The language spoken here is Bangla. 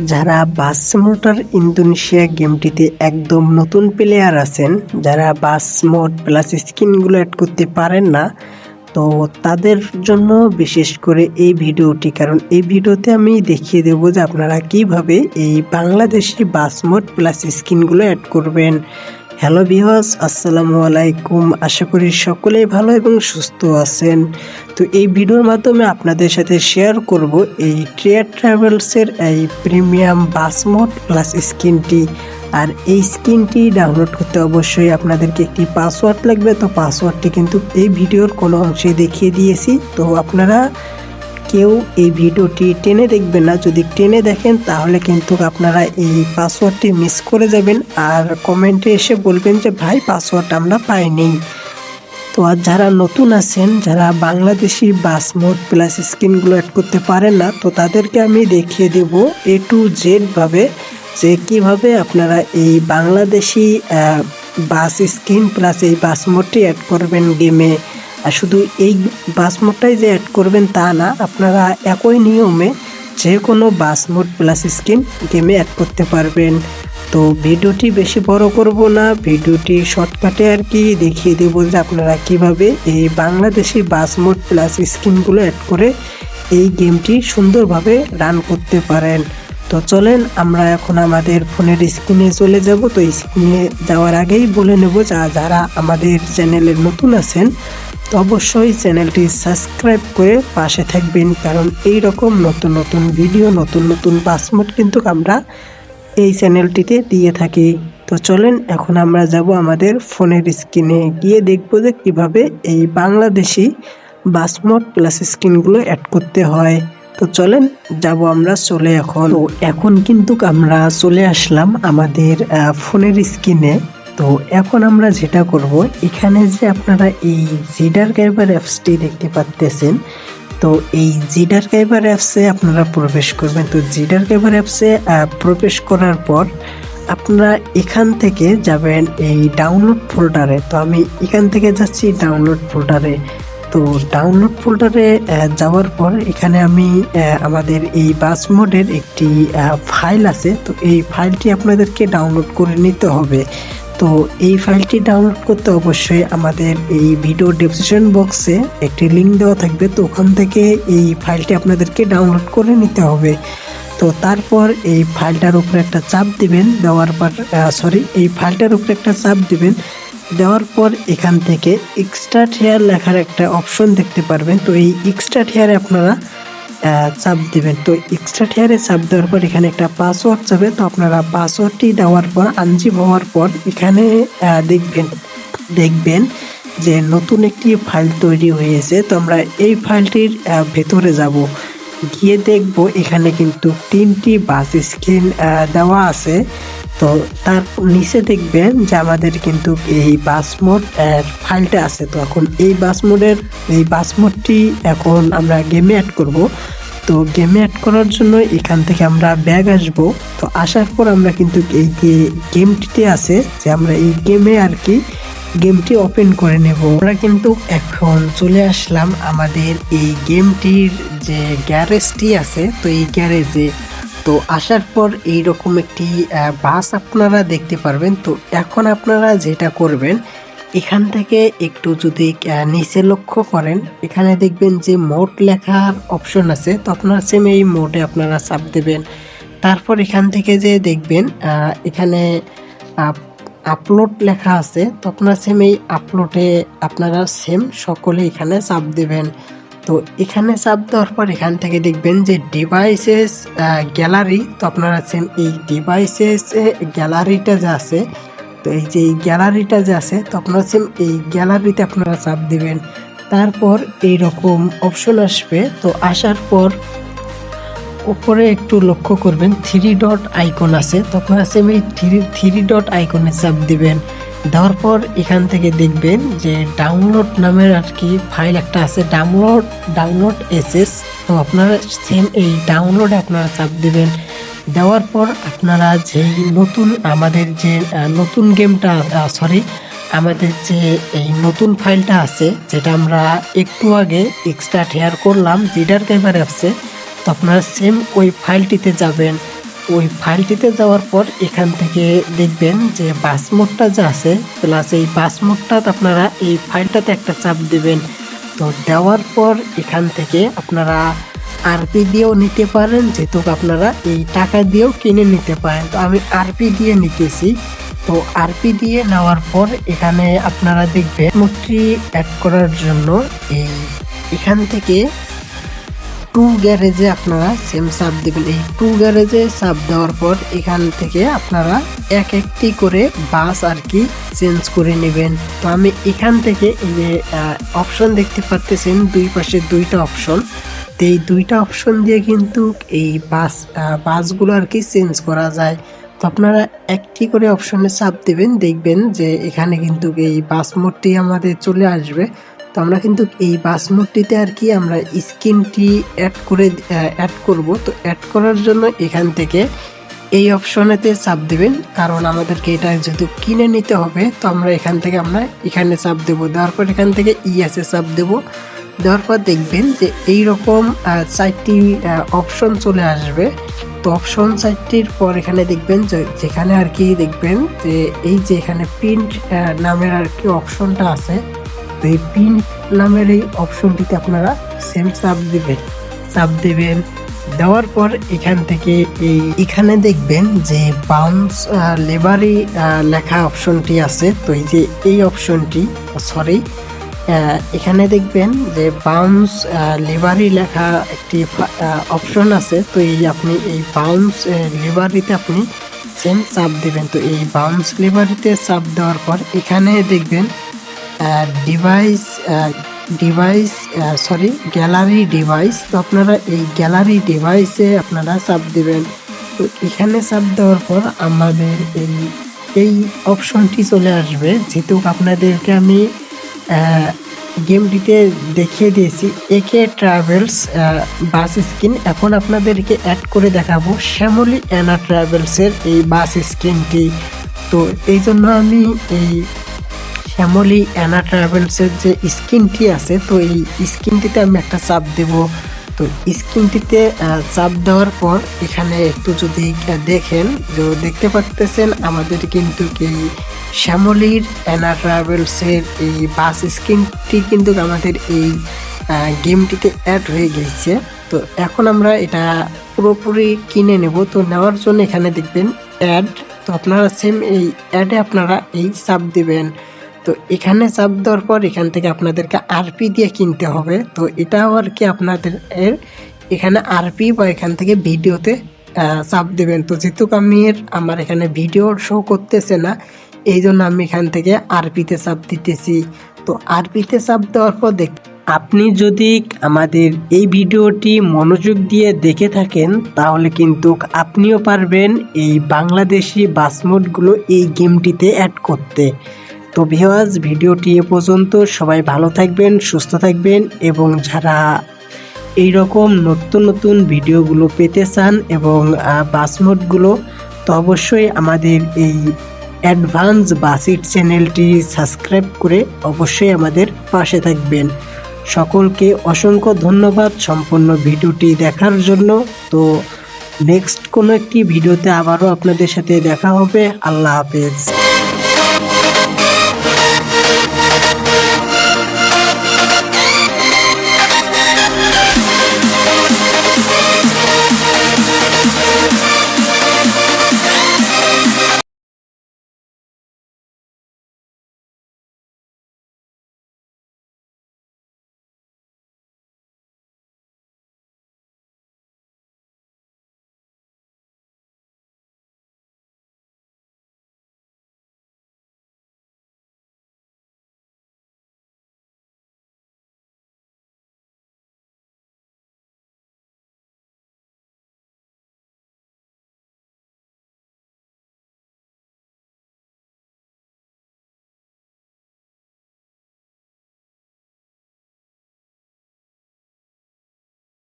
যারা বাস মোটর ইন্দোনেশিয়া গেমটিতে একদম নতুন প্লেয়ার আছেন, যারা বাস মোড প্লাস স্কিনগুলো অ্যাড করতে পারেন না, তো তাদের জন্য বিশেষ করে এই ভিডিওটি, কারণ এই ভিডিওতে আমি দেখিয়ে দেব যে আপনারা কীভাবে এই বাংলাদেশি বাস মোড প্লাস স্কিনগুলো অ্যাড করবেন। হ্যালো বিহস আসসালামু আলাইকুম। আশা করি সকলেই ভালো এবং সুস্থ আছেন। তো এই ভিডিওর মাধ্যমে আপনাদের সাথে শেয়ার করব এই ট্রেয়ার ট্রাভেলসের এই প্রিমিয়াম বাস মোড প্লাস স্কিনটি আর এই স্কিনটি ডাউনলোড করতে অবশ্যই আপনাদেরকে একটি পাসওয়ার্ড লাগবে। তো পাসওয়ার্ডটি কিন্তু এই ভিডিওর কোনো অংশে দেখিয়ে দিয়েছি। তো আপনারা কেউ এই ভিডিওটি টেনে দেখবেন না। যদি টেনে দেখেন, তাহলে কিন্তু আপনারা এই পাসওয়ার্ডটি মিস করে যাবেন। আর কমেন্টে এসে বলবেন যে, ভাই, পাসওয়ার্ড আমরা পাইনি। তো আর যারা নতুন আছেন, যারা বাংলাদেশি বাস মোড প্লাস স্ক্রিনগুলো অ্যাড করতে পারেন না, তো তাদেরকে আমি দেখিয়ে দেব এ টু জেডভাবে যে কীভাবে আপনারা এই বাংলাদেশি বাস স্ক্রিন প্লাস এই বাস মোডটি অ্যাড করবেন গেমে শুধু এই বাস মোডটাই যে অ্যাড করবেন তা না, আপনারা একই নিয়মে যে কোনো বাস মোড প্লাস স্ক্রিন গেমে অ্যাড করতে পারবেন। তো ভিডিওটি বেশি বড় করব না, ভিডিওটি শর্টকাটে আর কি দেখিয়ে দেব যে আপনারা কীভাবে এই বাংলাদেশি বাস মোড প্লাস স্ক্রিনগুলো অ্যাড করে এই গেমটি সুন্দরভাবে রান করতে পারেন। তো চলেন, আমরা এখন আমাদের ফোনের স্ক্রিনে চলে যাব। তো স্ক্রিনে যাওয়ার আগেই বলে নেব যা, যারা আমাদের চ্যানেলে নতুন আছেন অবশ্যই চ্যানেলটি সাবস্ক্রাইব করে পাশে থাকবেন, কারণ এই রকম নতুন নতুন ভিডিও, নতুন নতুন পাসমোড কিন্তু আমরা এই চ্যানেলটিতে দিয়ে থাকি। তো চলেন, এখন আমরা যাব আমাদের ফোনের স্ক্রিনে। গিয়ে দেখব যে কীভাবে এই বাংলাদেশি বাসমোড প্লাস স্ক্রিনগুলো অ্যাড করতে হয়। তো চলেন, যাব আমরা চলে এখন। এখন কিন্তু আমরা চলে আসলাম আমাদের ফোনের স্ক্রিনে। তো এখন আমরা যেটা করব, এখানে যে আপনারা এই জিডার গাইবার অ্যাপসটি দেখতে পাচ্তেছেন তো এই জিডার গাইবার অ্যাপসে আপনারা প্রবেশ করবেন। তো জিডার গাইবার অ্যাপসে প্রবেশ করার পর আপনারা এখান থেকে যাবেন এই ডাউনলোড ফোল্ডারে তো আমি এখান থেকে যাচ্ছি ডাউনলোড ফোল্ডারে তো ডাউনলোড ফোল্ডারে যাওয়ার পর এখানে আমি আমাদের এই বাস মোডের একটি ফাইল আছে। তো এই ফাইলটি আপনাদেরকে ডাউনলোড করে নিতে হবে। তো এই ফাইলটি ডাউনলোড করতে অবশ্যই আমাদের এই ভিডিও ডেসক্রিপশন বক্সে একটি লিঙ্ক দেওয়া থাকবে। তো ওখান থেকে এই ফাইলটি আপনাদেরকে ডাউনলোড করে নিতে হবে। তো তারপর এই ফাইলটার উপরে একটা চাপ দিবেন। দেওয়ার পর সরি এই ফাইলটার উপরে একটা চাপ দিবেন। দেওয়ার পর এখান থেকে এক্সট্রা হেয়ার লেখার একটা অপশন দেখতে পারবেন। তো এই এক্সট্রা হেয়ারে আপনারা চাপ দিবেন। তো এক্সট্রা হেয়ারে চাপ দেওয়ার পর এখানে একটা পাসওয়ার্ড যাবে। তো আপনারা পাসওয়ার্ডটি দেওয়ার পর আনজিপ হওয়ার পর এখানে দেখবেন দেখবেন যে নতুন একটি ফাইল তৈরি হয়েছে। তো আমরা এই ফাইলটির ভেতরে যাব। গিয়ে দেখব এখানে কিন্তু তিনটি বাস স্ক্রিন দেওয়া আছে। তো তার নিচে দেখবেন যে আমাদের কিন্তু এই বাস মোড ফাইলটা আছে। তো এখন এই বাস মোডের এই বাস মোডটি এখন আমরা গেমে অ্যাড করব। তো গেমে অ্যাড করার জন্য এখান থেকে আমরা ব্যাগ আসব। তো আসার পর আমরা কিন্তু এই যে গেমটিতে আছে, যে আমরা এই গেমে আর কি গেমটি ওপেন করে নেব। আমরা কিন্তু এখন চলে আসলাম আমাদের এই গেমটির যে গ্যারেজটি আছে, তো এই গ্যারেজে তো আসার পর এই রকম একটি বাস আপনারা দেখতে পারবেন। তো এখন আপনারা যেটা করবেন, এখান থেকে একটু যদি নিচে লক্ষ্য করেন, এখানে দেখবেন যে মোড লেখার অপশন আছে। তো আপনারা সেম এই মোডে আপনারা চাপ দেবেন। তারপর এখান থেকে যে দেখবেন এখানে আপলোড লেখা আছে। তো আপনারা সেম এই আপলোডে আপনারা সেম সকলে এখানে চাপ দেবেন। তো এখানে চাপ দেওয়ার পর এখান থেকে দেখবেন যে ডিভাইসেস গ্যালারি তো আপনারা আছেন এই ডিভাইসেস গ্যালারিটা যে আছে, তো এই যে এই গ্যালারিটা যে আছে, তো আপনারা সেম এই গ্যালারিতে আপনারা চাপ দিবেন। তারপর এই রকম অপশন আসবে, তো আসার পর উপরে একটু লক্ষ্য করবেন থ্রি ডট আইকন আছে তো আপনারা সেম এই থ্রি থ্রি ডট আইকনে চাপ দিবেন। দেওয়ার পর এখান থেকে দেখবেন যে ডাউনলোড নামের আর কি ফাইল একটা আছে ডাউনলোড ডাউনলোড এসএস তো আপনারা সেম এই ডাউনলোডে আপনারা চাপ দেবেন। দেওয়ার পর আপনারা যেই নতুন আমাদের যে নতুন গেমটা সরি আমাদের যে এই নতুন ফাইলটা আছে, যেটা আমরা একটু আগে এক্সট্রা হেয়ার করলাম জিডার ক্যামেরা অ্যাপসে তো আপনারা সেম ওই ফাইলটিতে যাবেন। ওই ফাইলটিতে যাওয়ার পর এখান থেকে দেখবেন যে বাস মোডটা যে আছে প্লাস এই বাস মোডটাতে আপনারা এই ফাইলটাতে একটা চাপ দেবেন। তো দেওয়ার পর এখান থেকে আপনারা আরপি দিয়েও নিতে পারেন, যেহেতু আপনারা এই টাকা দিয়েও কিনে নিতে পারেন। তো আমি আরপি দিয়ে নিতেছি। তো আরপি দিয়ে নেওয়ার পর এখানে আপনারা দেখবেন মোটটি অ্যাড করার জন্য এই এখান থেকে টু গ্যারেজে আপনারা সেম সাব দেবেন। এই টু গ্যারেজে সাব দেওয়ার পর এখান থেকে আপনারা এক একটি করে বাস আর কি চেঞ্জ করে নেবেন। তো আমি এখান থেকে এই যে অপশন দেখতে পাচ্তেছেন দুই পাশে দুইটা অপশন তো এই দুইটা অপশন দিয়ে কিন্তু এই বাস বাসগুলো আর কি চেঞ্জ করা যায়। তো আপনারা একটি করে অপশনে চাপ দেবেন, দেখবেন যে এখানে কিন্তু এই বাস মোডটি আমাদের চলে আসবে। তো আমরা কিন্তু এই বাসমতটিতে আর কি আমরা স্ক্রিনটি অ্যাড করে অ্যাড করব। তো অ্যাড করার জন্য এখান থেকে এই অপশনেতে চাপ দেবেন। কারণ আমাদেরকে এটা যেহেতু কিনে নিতে হবে, তো আমরা এখান থেকে আমরা এখানে চাপ দেবো। দেওয়ার পর এখান থেকে ইএসএ চাপ দেবো। দেওয়ার পর দেখবেন যে এই রকম চারটি অপশন চলে আসবে। তো অপশন চারটির পর এখানে দেখবেন যে, যেখানে আর কি দেখবেন যে, এই যে এখানে প্রিন্ট নামের আর কি অপশনটা আছে এই পিন নামের এই অপশনটিতে আপনারা সেম চাপ দেবেন। চাপ দেবেন, দেওয়ার পর এখান থেকে এই এখানে দেখবেন যে বাউন্স লেবারি লেখা অপশনটি আছে। তো এই যে এই অপশনটি সরি এখানে দেখবেন যে বাউন্স লেবারি লেখা একটি অপশন আছে। তো এই আপনি এই বাউন্স লেবারিতে আপনি সেম চাপ দেবেন। তো এই বাউন্স লেবারিতে চাপ দেওয়ার পর এখানে দেখবেন device device sorry gallery device তো আপনারা এই গ্যালারি ডিভাইসে আপনারা চাপ দেবেন। তো এখানে চাপ দেওয়ার পর আমাদের এই এই অপশনটি চলে আসবে। যেহেতু আপনাদেরকে আমি গেমটিতে দেখিয়ে দিয়েছি। একে ট্রাভেলস বাস স্ক্রিন। এখন আপনাদেরকে অ্যাড করে দেখাবো শ্যামলী অ্যানা ট্রাভেলসের এই বাস স্ক্রিনটি। তো এই জন্য আমি এই শ্যামলী অ্যানা ট্রাভেলসের যে স্ক্রিনটি আছে, তো এই স্ক্রিনটিতে আমি একটা চাপ দেব। তো স্ক্রিনটিতে চাপ দেওয়ার পর এখানে একটু যদি দেখেন যে দেখতে পাচ্তেছেন আমাদের কিন্তু এই শ্যামলির অ্যানা ট্রাভেলসের এই বাস স্ক্রিনটি কিন্তু আমাদের এই গেমটিতে অ্যাড হয়ে গেছে। তো এখন আমরা এটা পুরোপুরি কিনে নেব। তো নেওয়ার জন্য এখানে দেখবেন অ্যাড তো আপনারা সেম এই অ্যাডে আপনারা এই চাপ দিবেন। তো এখানে চাপ দেওয়ার পর এখান থেকে আপনাদেরকে আরপি দিয়ে কিনতে হবে। তো এটাও আর কি আপনাদের এর? এখানে আরপি বা এখান থেকে ভিডিওতে চাপ দেবেন। তো যেহেতু আমি আমার এখানে ভিডিও শো করতেছে না, এই জন্য আমি এখান থেকে আরপিতে চাপ দিতেছি। তো আরপিতে চাপ দেওয়ার পর দেখ, আপনি যদি আমাদের এই ভিডিওটি মনোযোগ দিয়ে দেখে থাকেন, তাহলে কিন্তু আপনিও পারবেন এই বাংলাদেশি বাসমোডগুলো এই গেমটিতে অ্যাড করতে। তো ভিওয়াজ ভিডিওটি এ পর্যন্ত সবাই ভালো থাকবেন, সুস্থ থাকবেন এবং যারা এই রকম নতুন নতুন ভিডিওগুলো পেতে চান এবং বাসমোডগুলো তো অবশ্যই আমাদের এই অ্যাডভান্স বাসিট চ্যানেলটি সাবস্ক্রাইব করে অবশ্যই আমাদের পাশে থাকবেন। সকলকে অসংখ্য ধন্যবাদ সম্পূর্ণ ভিডিওটি দেখার জন্য। তো নেক্সট কোনো একটি ভিডিওতে আবারও আপনাদের সাথে দেখা হবে। আল্লাহ হাফেজ।